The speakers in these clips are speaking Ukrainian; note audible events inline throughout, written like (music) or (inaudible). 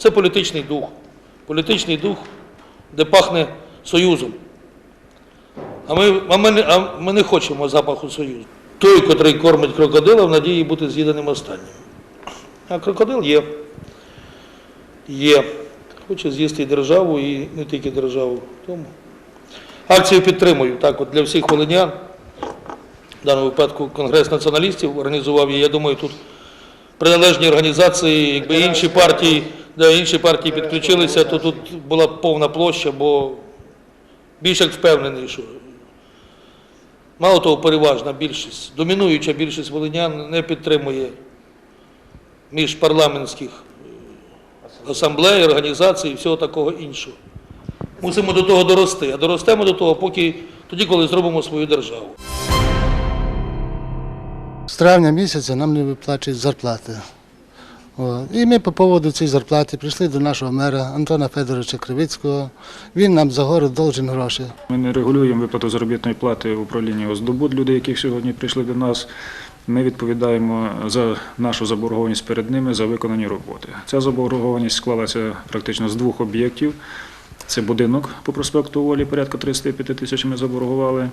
Це політичний дух. Політичний дух, де пахне союзом. А ми, а ми, а ми не хочемо запаху союзу. Той, котрий кормить крокодила, в надії бути з'їденим останнім. А крокодил є. Є. Хоче з'їсти і державу, і не тільки державу. Тому акцію підтримую. Так, от для всіх волинян. В даному випадку Конгрес націоналістів організував її. Я думаю, тут приналежні організації, якби інші партії, да, інші партії підключилися, то тут була повна площа, бо більш як впевнений, що мало того, переважна більшість, домінуюча більшість волинян не підтримує міжпарламентських асамблей, організацій і всього такого іншого. Мусимо до того дорости, а доростемо до того, поки тоді, коли зробимо свою державу. З травня місяця нам не виплачують зарплати. І ми по поводу цієї зарплати прийшли до нашого мера Антона Федоровича Кривицького. Він нам за город должен гроші. Ми не регулюємо виплату заробітної плати в управлінні Оздобуд людей, яких сьогодні прийшли до нас. Ми відповідаємо за нашу заборгованість перед ними за виконані роботи. Ця заборгованість склалася практично з двох об'єктів. Це будинок по проспекту Волі, порядка 35 тисяч ми заборгували,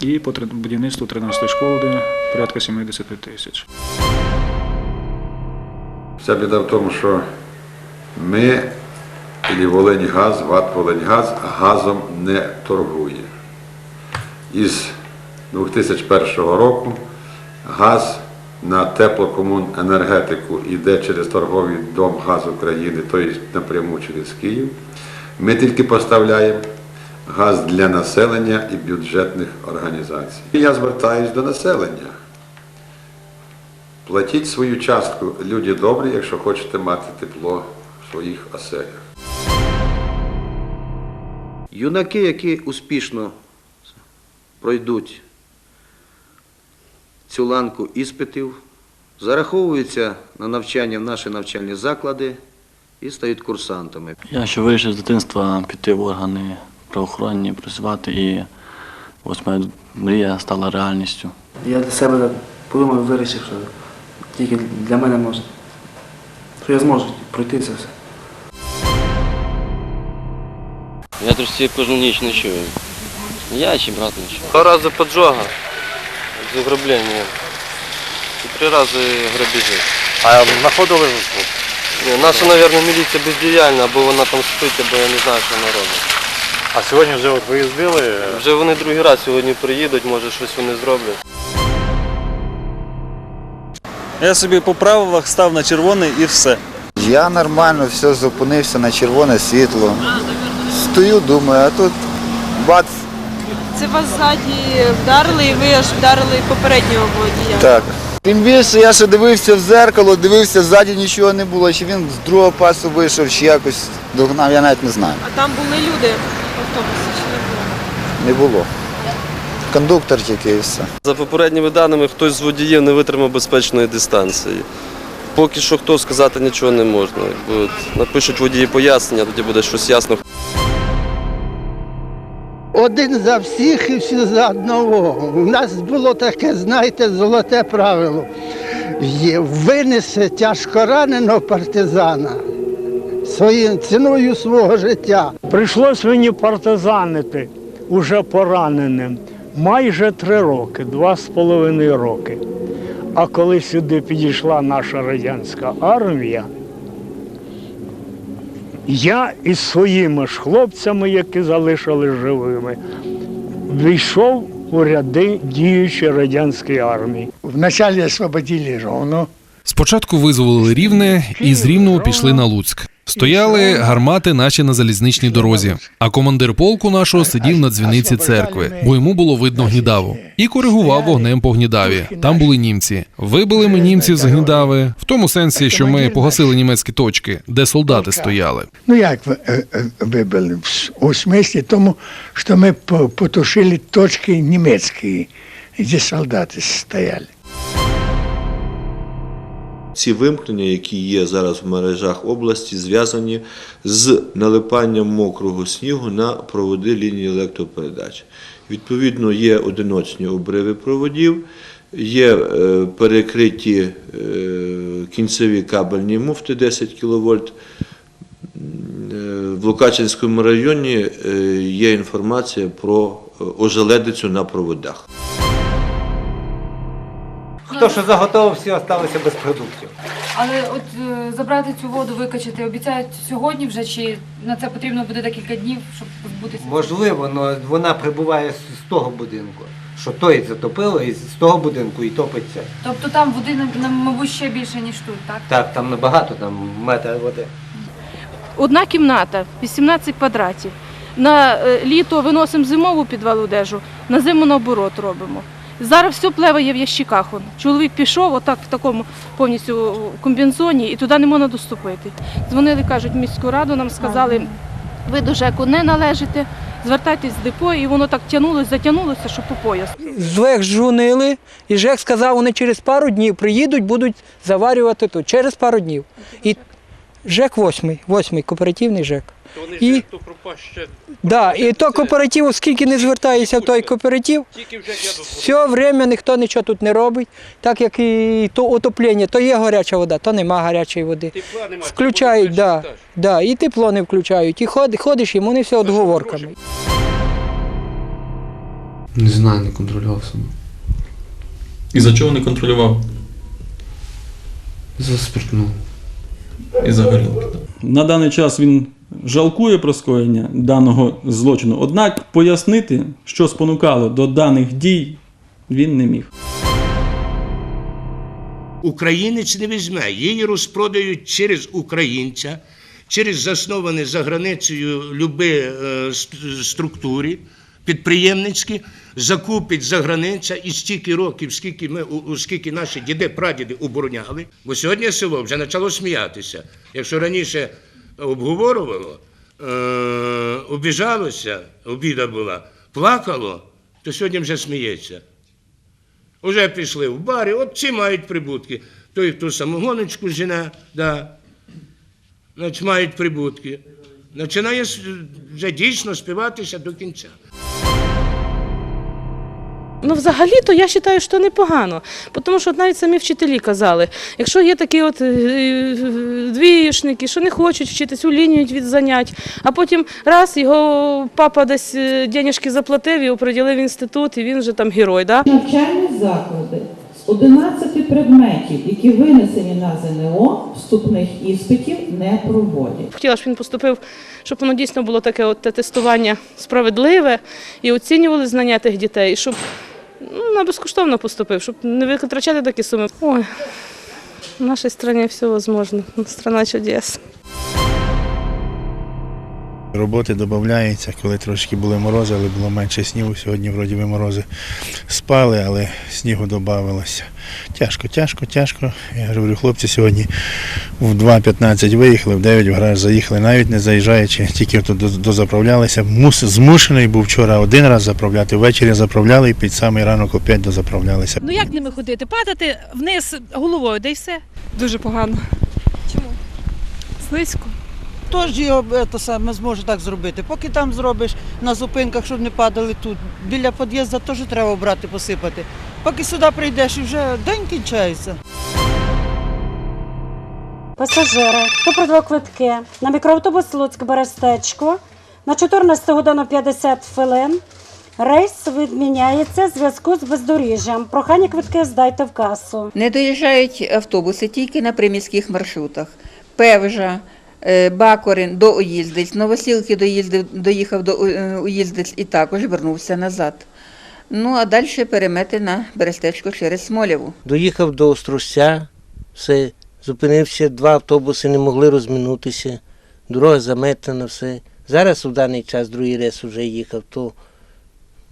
і по будівництву 13 школи порядка 70 тисяч. Вся біда в тому, що ми, і Волиньгаз, ВАТ Волиньгаз газом не торгує. Із 2001 року газ на теплокомуненергетику йде через торговий дом Газ України, тобто напряму через Київ. Ми тільки поставляємо газ для населення і бюджетних організацій. Я звертаюсь до населення. Платіть свою частку, люди добрі, якщо хочете мати тепло в своїх оселях. Юнаки, які успішно пройдуть цю ланку іспитів, зараховуються на навчання в наші навчальні заклади і стають курсантами. Я ще вирішив з дитинства піти в органи правоохоронні, працювати, і ось моя мрія стала реальністю. Я для себе подумав, вирішив, що тільки для мене можна. Що я зможу пройти це все. Я трошки кожну ніч ночую. Я чи брат ночую. Два рази поджога з ограбленням. І три рази грабежі. А знаходили Ні, наша, мабуть, міліція бездіяльна, або вона там спить, або я не знаю, що вона робить. а сьогодні вже от виїздили. Вже вони другий раз сьогодні приїдуть, може щось вони зроблять. Я собі по правилах став на червоний і все. Я нормально все зупинився на червоне світло. Стою, думаю, а тут бац, Це вас ззаді вдарили і ви аж вдарили попереднього водія. так. Тим більше я ще дивився в зеркало, дивився, ззаді нічого не було, чи він з другого пасу вийшов, чи якось догнав, я навіть не знаю. А там були люди в автобусі чи не було? Не було. Кондуктор тільки і все. За попередніми даними, хтось з водіїв не витримав безпечної дистанції. Поки що хто сказати нічого не можна. Якби напишуть водії пояснення, тоді буде щось ясно. Один за всіх і всі за одного. У нас було таке, знаєте, золоте правило. Винесе тяжко раненого партизана своєю ціною свого життя. Прийшлось мені партизанити уже пораненим майже три роки, два з половиною роки. А коли сюди підійшла наша радянська армія, я із своїми ж хлопцями, які залишились живими, війшов у ряди діючої радянської армії. Вначалі освободили Ровно. Спочатку визволили рівне і з рівного пішли на Луцьк. Стояли гармати наші на залізничній дорозі. А командир полку нашого сидів на дзвіниці церкви, бо йому було видно гнідаву, і коригував вогнем по гнідаві. Там були німці. Вибили ми німців з гнідави в тому сенсі, що ми погасили німецькі точки, де солдати стояли. Ну як ви- е, е, вибили? У смислі тому, що ми потушили точки німецькі, де солдати стояли. Ці вимкнення, які є зараз в мережах області, зв'язані з налипанням мокрого снігу на проводи лінії електропередач. Відповідно, є одиночні обриви проводів, є е, перекриті е, кінцеві кабельні муфти 10 кВт. в Лукачинському районі е, є інформація про е, ожеледицю на проводах. Хто що заготовив, всі залишилися без продуктів. Але от е, забрати цю воду, викачати, обіцяють сьогодні вже, чи на це потрібно буде декілька днів, щоб позбутися? Можливо, але вона прибуває з з того будинку. Що той затопило, і з того будинку і топиться. Тобто там води, на- на- мабуть, ще більше, ніж тут, так? Так, там набагато, там метр води. Одна кімната, 18 квадратів. На е, літо виносимо зимову підвал одежу, на зиму наоборот робимо. Зараз все плеває в ящиках. Он. Чоловік пішов, отак в такому повністю комбінзоні, і туди не можна доступити. Дзвонили, кажуть, в міську раду, нам сказали, ви до ЖЕКу не належите, звертайтесь в депо, і воно так тягнулося, затягнулося, що по пояс. ЖЕК дзвонили, і ЖЕК сказав, вони через пару днів приїдуть, будуть заварювати тут. Через пару днів. І ЖЕК восьмий, восьмий кооперативний ЖЕК. І, да, і то кооператив, оскільки не звертається в той кооператив, все время ніхто нічого тут не робить, так як і то отоплення, то є гаряча вода, то нема гарячої води. Включають, да, да, і тепло не включають. І ходиш, ходиш і вони все відговорками. Не знаю, не контролював себе. І за чого не контролював? За спиртну. І за горілки. На даний час він жалкує про скоєння даного злочину, однак пояснити, що спонукало до даних дій, він не міг. Українець не візьме, її розпродають через українця, через засновані за границею люби е, структурі підприємницькі, закупить за границя і стільки років, скільки ми, скільки наші діди, прадіди обороняли. Бо сьогодні село вже почало сміятися. Якщо раніше обговорювало, е, обіжалося, обіда була, плакало, то сьогодні вже сміється. Уже пішли в барі, от ці мають прибутки. Той, хто самогоночку жене, да, значить, мають прибутки. Починає вже дійсно співатися до кінця. Ну, взагалі-то я вважаю, що непогано. Тому що навіть самі вчителі казали, якщо є такі от е, е, двієшники, що не хочуть вчитись, улінюють від занять, а потім раз його папа десь е, денежки заплатив і оприділив інститут, і він вже там герой. Да? Навчальні заклади 11 предметів, які винесені на ЗНО, вступних іспитів не проводять. Хотіла, щоб він поступив, щоб воно дійсно було таке от тестування справедливе і оцінювали знання тих дітей, і щоб ну, на безкоштовно поступив, щоб не витрачати такі суми. Ой, в нашій країні все можливо. Страна чудес. Роботи додається, коли трошки були морози, але було менше снігу. Сьогодні вроді би морози спали, але снігу додавалося. Тяжко, тяжко, тяжко. Я говорю, хлопці сьогодні в 2.15 виїхали, в 9 в гараж заїхали, навіть не заїжджаючи, тільки тут до- дозаправлялися. Мус, змушений був вчора один раз заправляти, ввечері заправляли і під самий ранок опять дозаправлялися. Ну як ними ходити? Падати вниз головою, де й все. Дуже погано. Чому? Слизько. Тож його е, то саме зможе так зробити. Поки там зробиш на зупинках, щоб не падали тут. Біля під'їзду теж треба брати, посипати. Поки сюди прийдеш і вже день кінчається. Пасажири, хто придбав квитки на мікроавтобус Луцьк Берестечко на 14 годину 50 хвилин. Рейс відміняється в зв'язку з бездоріжжям. Прохання квитки здайте в касу. Не доїжджають автобуси тільки на приміських маршрутах. Певжа, Бакорин до Уїздець, Новосілки доїздив, доїхав до е, Уїздець і також вернувся назад. Ну а далі перемети на Берестечко через Смолєву. Доїхав до Остроща, все, зупинився, два автобуси не могли розминутися, дорога заметена, все. Зараз у даний час другий рейс вже їхав, то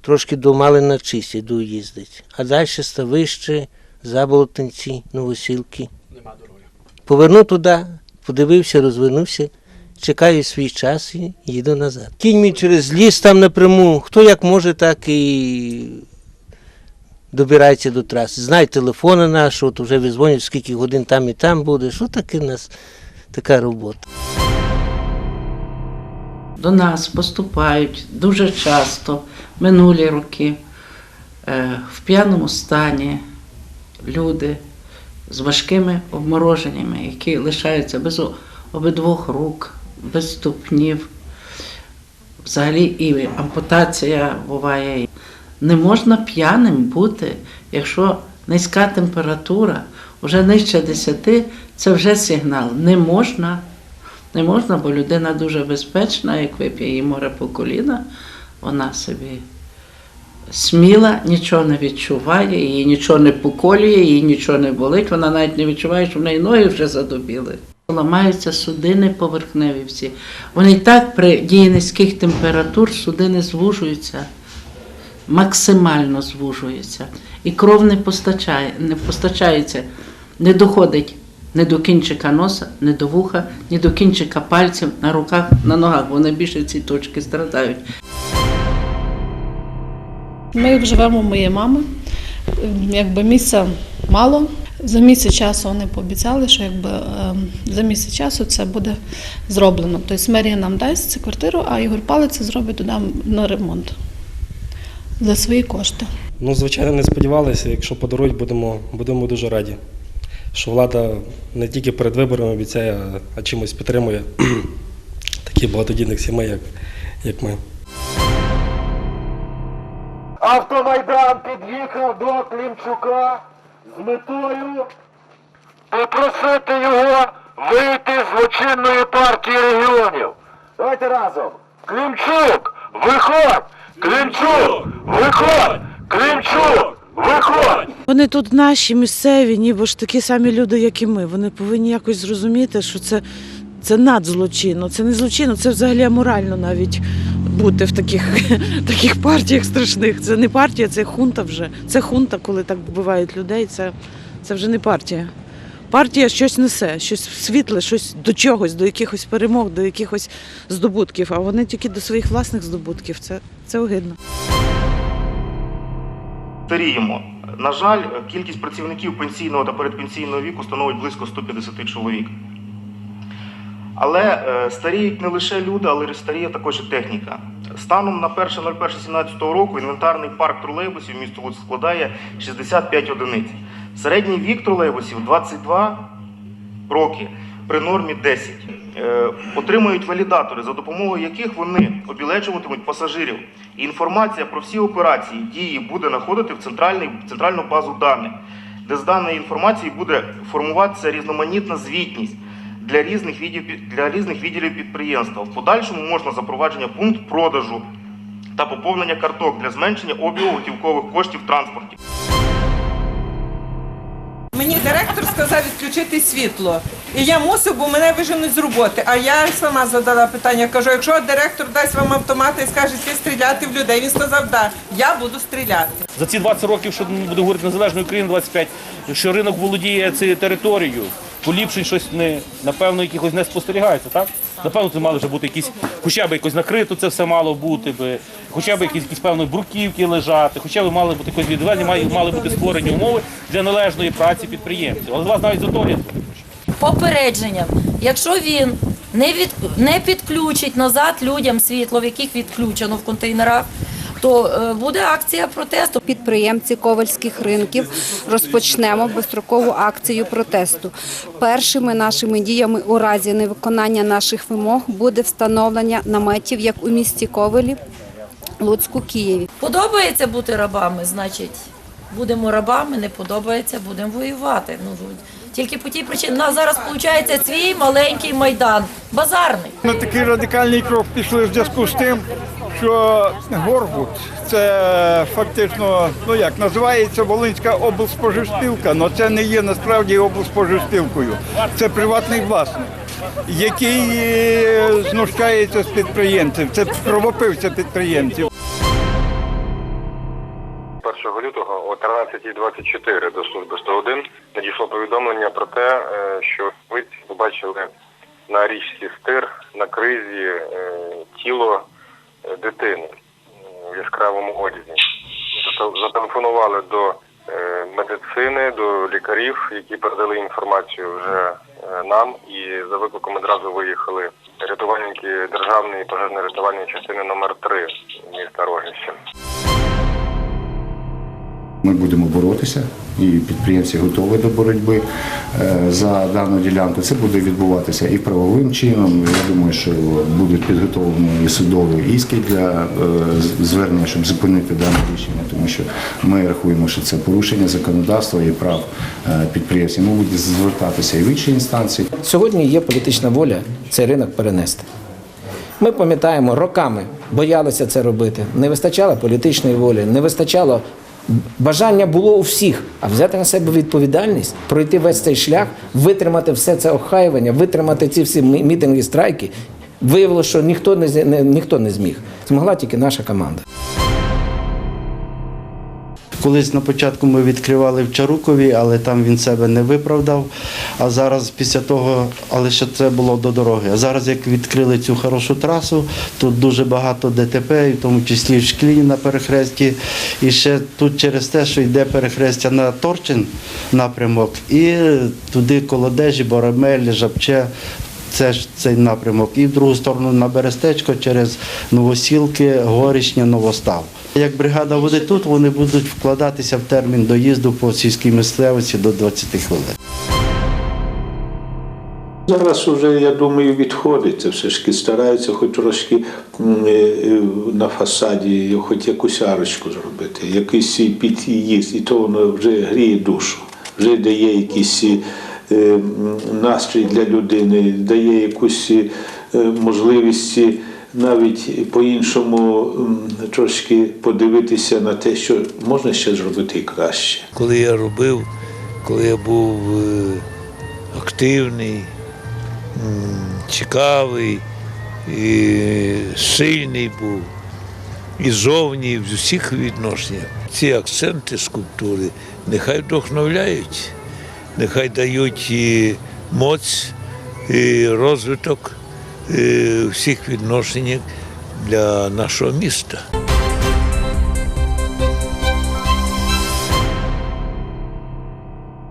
трошки до Малина чисті до їздить. А далі ставище, Заболотинці, Новосілки. Нема дороги. Повернув туди, подивився, розвернувся, чекаю свій час і їду назад. Кінь мій через ліс там напряму, хто як може, так і добирається до траси. Знає телефони наші, от вже визвонять, скільки годин там і там буде. Що таке в нас така робота? До нас поступають дуже часто минулі роки е, в п'яному стані люди з важкими обмороженнями, які лишаються без обидвох рук, без ступнів, взагалі і ампутація буває. Не можна п'яним бути, якщо низька температура, вже нижче 10, це вже сигнал. Не можна. Не можна, бо людина дуже безпечна, як вип'є їй море по коліна, вона собі сміла, нічого не відчуває, її нічого не поколює, їй нічого не болить, вона навіть не відчуває, що в неї ноги вже задубіли. Ламаються судини поверхневі всі. Вони так при дії низьких температур судини звужуються, максимально звужуються. І кров не постачає, не постачається, не доходить ні до кінчика носа, ні до вуха, ні до кінчика пальців на руках, на ногах. Вони більше ці точки страдають. Ми живемо у моєї мами. Якби місця мало. За місяць часу вони пообіцяли, що якби е, за місяць часу це буде зроблено. Тобто мерія нам дасть цю квартиру, а Ігор Палець зробить туди на ремонт за свої кошти. Ну, звичайно, не сподівалися. Якщо подарують, будемо, будемо дуже раді. Що влада не тільки перед виборами обіцяє, а чимось підтримує (clears throat) таких багатодітних сімей, як, як ми. Автомайдан під'їхав до Клімчука з метою попросити його вийти з злочинної партії регіонів. Давайте разом. Клімчук, виходь! Клімчук, виходь! Клімчук, виходь! Вони тут наші місцеві, ніби ж такі самі люди, як і ми. Вони повинні якось зрозуміти, що це, це надзлочинно. Це не злочинно, це взагалі аморально навіть бути в таких, (laughs) таких партіях страшних. Це не партія, це хунта вже. Це хунта, коли так вбивають людей. Це, це вже не партія. Партія щось несе, щось світле, щось до чогось, до якихось перемог, до якихось здобутків. А вони тільки до своїх власних здобутків. Це, це огидно. Старіємо. На жаль, кількість працівників пенсійного та передпенсійного віку становить близько 150 чоловік. Але е, старіють не лише люди, але старіє також і техніка. Станом на 1.01.17 року інвентарний парк тролейбусів міста Луцьк складає 65 одиниць. Середній вік тролейбусів 22 роки при нормі 10. Е, Отримують валідатори, за допомогою яких вони обілечуватимуть пасажирів. І інформація про всі операції, дії буде знаходити в центральну базу даних, де з даної інформації буде формуватися різноманітна звітність для різних під- для різних відділів підприємства. В подальшому можна запровадження пункт продажу та поповнення карток для зменшення обігу готівкових коштів в транспорті. Мені директор сказав відключити світло. І я мусив, бо мене виженуть з роботи. А я сама задала питання. Кажу, якщо директор дасть вам автомат і скаже ти стріляти в людей, він сказав, да, я буду стріляти. За ці 20 років, що буде говорити незалежної України, 25, що ринок володіє цією територією, поліпшень щось не напевно якихось не спостерігається, так? Напевно, це мали вже бути якісь, хоча б якось накрито це все мало бути, би, хоча б якісь, якісь певної бруківки лежати, хоча б мали бути якось відведені, мали, мали бути створені умови для належної праці підприємців. Але вас навіть за догляд. попередженням. Якщо він не від не підключить назад людям світло, в яких відключено в контейнерах, то е, буде акція протесту. Підприємці ковальських ринків розпочнемо безстрокову акцію протесту. Першими нашими діями у разі невиконання наших вимог буде встановлення наметів як у місті Ковелі, Луцьку, Києві. Подобається бути рабами, значить, будемо рабами, не подобається, будемо воювати. Ну, тільки по тій причині. У нас зараз виходить свій маленький майдан, базарний. На такий радикальний крок пішли в зв'язку з тим, що Горгут це фактично, ну як називається Волинська облспоживспілка, але це не є насправді облспоживспілкою. Це приватний власник, який е, знущається з підприємців. Це кровопивця підприємців. 1 лютого о 13.24 до служби 101 надійшло повідомлення про те, е, що ви побачили на річці Стир на кризі е, тіло дитини в яскравому одязі. Зате- Зателефонували до е, медицини, до лікарів, які передали інформацію вже е, нам, і за викликом одразу виїхали рятувальники державної пожежно-рятувальної частини номер 3 міста Рожище. Ми будемо боротися і підприємці готові до боротьби е, за дану ділянку. Це буде відбуватися і правовим чином. Я думаю, що будуть підготовлені і судові іски для е, звернення, щоб зупинити дане рішення, тому що ми рахуємо, що це порушення законодавства і прав е, підприємців. Ми будемо звертатися і в інші інстанції. Сьогодні є політична воля цей ринок перенести. Ми пам'ятаємо, роками боялися це робити. Не вистачало політичної волі, не вистачало. Бажання було у всіх, а взяти на себе відповідальність, пройти весь цей шлях, витримати все це охаювання, витримати ці всі мітинги, страйки. Виявилося, що ніхто не, ніхто не зміг. Змогла тільки наша команда. Колись на початку ми відкривали в Чарукові, але там він себе не виправдав. А зараз після того, але ще це було до дороги. А зараз, як відкрили цю хорошу трасу, тут дуже багато ДТП, в тому числі в шклі на перехресті. І ще тут через те, що йде перехрестя на Торчин напрямок, і туди колодежі, Боремель, Жабче. Це ж цей напрямок. І в другу сторону на Берестечко через Новосілки, Горішня, Новостав. Як бригада буде тут, вони будуть вкладатися в термін доїзду по сільській місцевості до 20 хвилин. Зараз вже, я думаю, відходить. Це все ж таки стараються хоч трошки е, е, на фасаді, хоч якусь арочку зробити, якийсь під'їзд, і то воно вже гріє душу, вже дає якийсь е, настрій для людини, дає якусь можливість навіть по-іншому трошки подивитися на те, що можна ще зробити і краще. коли я робив, коли я був е, активний, цікавий, і сильний був, і зовні, і в усіх відношеннях. Ці акценти скульптури нехай вдохновляють, нехай дають і моць, і розвиток всіх відношеннях для нашого міста.